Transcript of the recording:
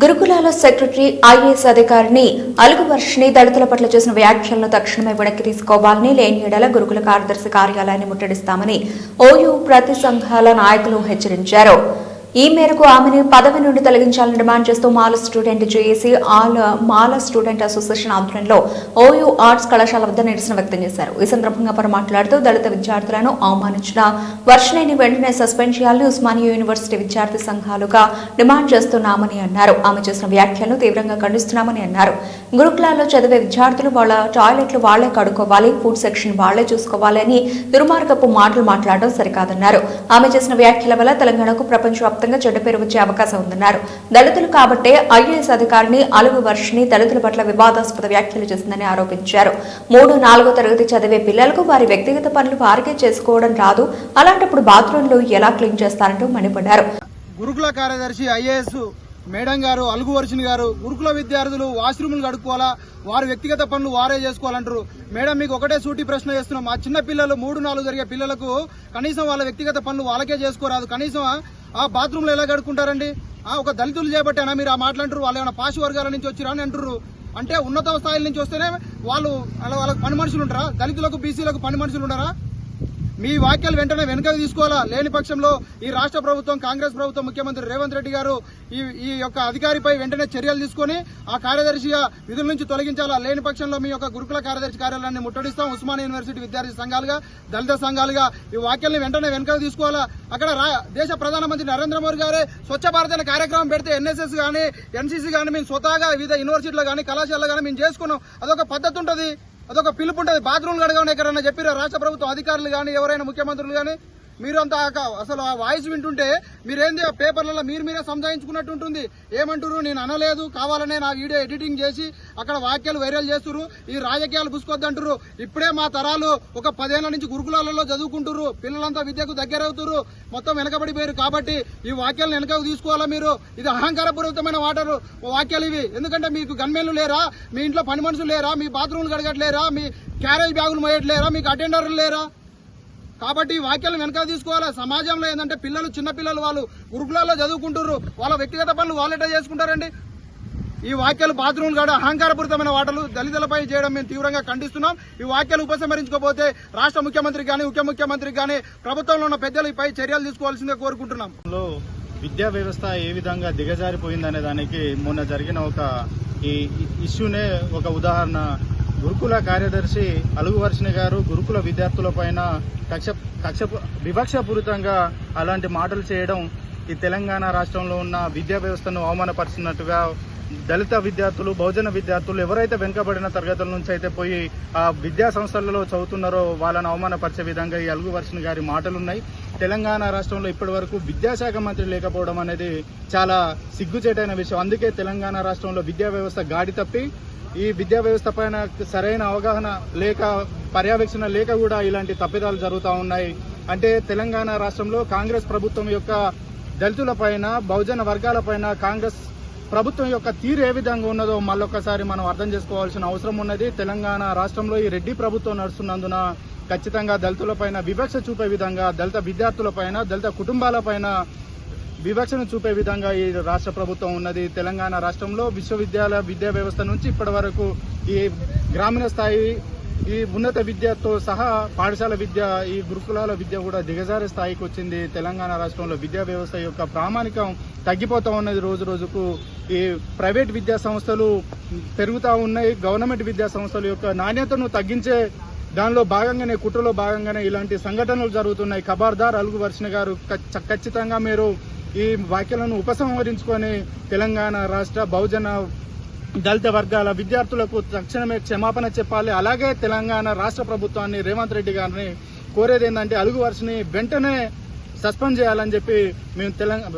గురుకులాల secretary IAS అధికారిని అలుగు వర్షిని దళితుల పట్ల చేసిన వ్యాఖ్యలను తక్షణమే వెనక్కి తీసుకోవాలని లేని ఏడల గురుకుల కార్యదర్శి కార్యాలయాన్ని ముట్టడిస్తామని ఓయూ ప్రతి సంఘాల నాయకులు హెచ్చరించారు. ఈ మేరకు ఆమెను పదవి నుండి తొలగించాలని డిమాండ్ చేస్తూ Mala student JAC all Mala student association ఆధ్వర్యంలో ఓయూ ఆర్ట్స్ కళాశాల వద్ద నిరసన వ్యక్తం చేశారు. ఈ సందర్భంగా వారు మాట్లాడుతూ దళిత విద్యార్థులను అవమానించిన వర్షిణిని వెంటనే సస్పెండ్ చేయాలని ఉస్మానియా యూనివర్సిటీ విద్యార్థి సంఘాలుగా డిమాండ్ చేస్తున్నామని అన్నారు. ఆమె చేసిన వ్యాఖ్యలను తీవ్రంగా ఖండిస్తున్నామని అన్నారు. గురుకులాల్లో చదివే విద్యార్థులు వాళ్ళ టాయిలెట్లు వాళ్ళే కడుక్కోవాలి ఫుడ్ సెక్షన్ వాళ్ళే చూసుకోవాలి అని దుర్మార్గపు మాటలు మాట్లాడడం సరికాదన్నారు. ఆమె చేసిన వ్యాఖ్యల వల్ల తెలంగాణకు ప్రపంచవ్యాప్తంగా చెడ్డ పేరు వచ్చే అవకాశం ఉందన్నారు. దళితులు కాబట్టే ఐఏఎస్ అధికారిని అలుగు వర్షిని దళితుల పట్ల వివాదాస్పద వ్యాఖ్యలు చేసిందని ఆరోపించారు. మూడు నాలుగో తరగతి చదివే పిల్లలకు వారి వ్యక్తిగత పనులు వారికే చేసుకోవడం రాదు. అలాంటప్పుడు బాత్రూంలు ఎలా క్లీన్ చేస్తారంటూ మండిపడ్డారు. గురుకుల కార్యదర్శి ఐఏఎస్ మేడం గారు అలుగు వర్షిని గారు గురుకుల విద్యార్థులు వాష్రూములు కడుక్కోవాలా? వారి వ్యక్తిగత పనులు వారే చేసుకోవాలంటారు. మేడం మీకు ఒకటే సూటి ప్రశ్న చేస్తున్నాం. మా చిన్న పిల్లలు మూడు నాలుగు జరిగే పిల్లలకు కనీసం వాళ్ళ వ్యక్తిగత పనులు వాళ్ళకే చేసుకోరాదు. కనీసం ఆ- బాత్రూంలో ఎలా గడుకుంటారండి ఆ ఒక దళితులు చేపట్టానా మీరు? ఆ మాట్లాంటారు వాళ్ళు ఏమైనా పాసి వర్గాల నుంచి వచ్చిరా అని అంటారు అంటే ఉన్నత స్థాయిల నుంచి వస్తేనే వాళ్ళు వాళ్ళ- వాళ్ళకి పని మనుషులు ఉంటారా? దళితులకు బీసీలకు పని మనుషులు ఉంటారా మీ వ్యాఖ్యలు వెంటనే వెనుకకు తీసుకోవాలా? లేని పక్షంలో ఈ రాష్ట్ర ప్రభుత్వం కాంగ్రెస్ ప్రభుత్వం ముఖ్యమంత్రి రేవంత్ రెడ్డి గారు ఈ ఈ యొక్క అధికారిపై వెంటనే చర్యలు తీసుకొని ఆ కార్యదర్శిగా విధుల నుంచి తొలగించాలా? లేని పక్షంలో మీ యొక్క గురుకుల కార్యదర్శి కార్యాలయాన్ని ముట్టడిస్తాం. ఉస్మానియా యూనివర్సిటీ విద్యార్థి సంఘాలుగా దళిత సంఘాలుగా ఈ వాక్యాలను వెంటనే వెనుకకు తీసుకోవాలా? అక్కడ రా- దేశ ప్రధానమంత్రి నరేంద్ర మోదీ గారే స్వచ్ఛ భారత్ అనే కార్యక్రమం పెడితే ఎన్ఎస్ఎస్ కానీ ఎన్సీసీ కానీ మేము స్వతహాగా వివిధ యూనివర్సిటీలో కానీ కళాశాలలో కానీ మేము చేసుకున్నాం. అదొక పద్ధతి ఉంటుంది. అదొక పిలుపు ఉంటుంది. బాత్రూమ్లు కడగమని ఎక్కడన్నా చెప్పిరా? రాష్ట్ర ప్రభుత్వం అధికారులు కానీ ఎవరైనా ముఖ్యమంత్రులు కానీ మీరు అంత అసలు ఆ వాయిస్ వింటుంటే మీరేంది ఆ పేపర్లలో మీరు మీరే సంజాయించుకున్నట్టు ఉంటుంది. ఏమంటారు నేను అనలేదు. కావాలనే నా వీడియో ఎడిటింగ్ చేసి అక్కడ వాక్యాలు వైరల్ చేస్తున్నారు ఈ రాజకీయాలు పుసుకోద్దంటారు ఇప్పుడే మా తరాలు ఒక పదేళ్ళ నుంచి గురుకులాలలో చదువుకుంటారు పిల్లలంతా విద్యకు దగ్గర అవుతారు మొత్తం వెనకబడిపోయారు కాబట్టి ఈ వాక్యాలను వెనకకు తీసుకోవాలా మీరు? ఇది అహంకారపూరితమైన వాటరు వాక్యాలు ఇవి. ఎందుకంటే మీకు గన్మెన్లు లేరా? మీ ఇంట్లో పని మనుషులు లేరా? మీ బాత్రూమ్లు కడగట్లేరా? మీ క్యారేజ్ బ్యాగులు మోయట్లేరా? మీకు అటెండర్లు లేరా? కాబట్టి ఈ వాక్యాలను వెనక తీసుకోవాలి? సమాజంలో ఏంటంటే పిల్లలు చిన్నపిల్లలు వాళ్ళు గురుకులాల్లో చదువుకుంటారు వాళ్ళ వ్యక్తిగత పనులు వాళ్ళెటా చేసుకుంటారండి? ఈ వాక్యాలు బాత్రూమ్ కాడ అహంకారపూరితమైన వాటలు దళితులపై చేయడం మేము తీవ్రంగా ఖండిస్తున్నాం. ఈ వ్యాఖ్యలు ఉపసంహరించుకోపోతే రాష్ట్ర ముఖ్యమంత్రి కానీ ఉప ముఖ్యమంత్రి కానీ ప్రభుత్వంలో ఉన్న పెద్దలపై చర్యలు తీసుకోవాల్సిందే కోరుకుంటున్నాం. విద్యా వ్యవస్థ ఏ విధంగా దిగజారిపోయిందనే దానికి మొన్న జరిగిన ఒక ఈ ఇష్యూనే ఒక ఉదాహరణ గురుకుల కార్యదర్శి అలుగు వర్షిణి గారు గురుకుల విద్యార్థుల పైన కక్ష కక్ష వివక్షపూరితంగా అలాంటి మాటలు చేయడం ఈ తెలంగాణ రాష్ట్రంలో ఉన్న విద్యా వ్యవస్థను అవమానపరిచినట్టుగా దళిత విద్యార్థులు బహుజన విద్యార్థులు ఎవరైతే వెనుకబడిన తరగతుల నుంచి అయితే పోయి ఆ విద్యా సంస్థలలో చదువుతున్నారో వాళ్ళని అవమానపరిచే విధంగా ఈ అలుగు వర్షిణి గారి మాటలున్నాయి. తెలంగాణ రాష్ట్రంలో ఇప్పటి వరకు విద్యాశాఖ మంత్రి లేకపోవడం అనేది చాలా సిగ్గుచేటైన విషయం. అందుకే తెలంగాణ రాష్ట్రంలో విద్యా వ్యవస్థ గాడి తప్పి ఈ విద్యా వ్యవస్థ పైన సరైన అవగాహన లేక పర్యవేక్షణ లేక కూడా ఇలాంటి తప్పిదాలు జరుగుతూ ఉన్నాయి. అంటే తెలంగాణ రాష్ట్రంలో కాంగ్రెస్ ప్రభుత్వం యొక్క దళితుల పైన బహుజన వర్గాల పైన కాంగ్రెస్ ప్రభుత్వం యొక్క తీరు ఏ విధంగా ఉన్నదో మళ్ళొక్కసారి మనం అర్థం చేసుకోవాల్సిన అవసరం ఉన్నది. తెలంగాణ రాష్ట్రంలో ఈ రెడ్డి ప్రభుత్వం నడుస్తున్నందున ఖచ్చితంగా దళితులపైన వివక్ష చూపే విధంగా దళిత విద్యార్థులపైన దళిత కుటుంబాలపైన వివక్షను చూపే విధంగా ఈ రాష్ట్ర ప్రభుత్వం ఉన్నది. తెలంగాణ రాష్ట్రంలో విశ్వవిద్యాలయ విద్యా వ్యవస్థ నుంచి ఇప్పటి వరకు ఈ గ్రామీణ స్థాయి ఈ ఉన్నత విద్యతో సహా పాఠశాల విద్య ఈ గురుకులాల విద్య కూడా దిగజారే స్థాయికి వచ్చింది. తెలంగాణ రాష్ట్రంలో విద్యా వ్యవస్థ యొక్క ప్రామాణికం తగ్గిపోతూ ఉన్నది రోజు రోజుకు. ఈ ప్రైవేట్ విద్యా సంస్థలు పెరుగుతూ ఉన్నాయి. గవర్నమెంట్ విద్యా సంస్థల యొక్క నాణ్యతను తగ్గించే దానిలో భాగంగానే కుట్రలో భాగంగానే ఇలాంటి సంఘటనలు జరుగుతున్నాయి. ఖబర్దార్ అలుగు వర్షణ గారు ఖచ్చితంగా మీరు ఈ వ్యాఖ్యలను ఉపసంహరించుకొని తెలంగాణ రాష్ట్ర బహుజన దళిత వర్గాల విద్యార్థులకు తక్షణమే క్షమాపణ చెప్పాలి. అలాగే తెలంగాణ రాష్ట్ర ప్రభుత్వాన్ని రేవంత్ రెడ్డి గారిని కోరేది ఏంటంటే అలుగు వరుసని వెంటనే సస్పెండ్ చేయాలని చెప్పి మేము తెలంగాణ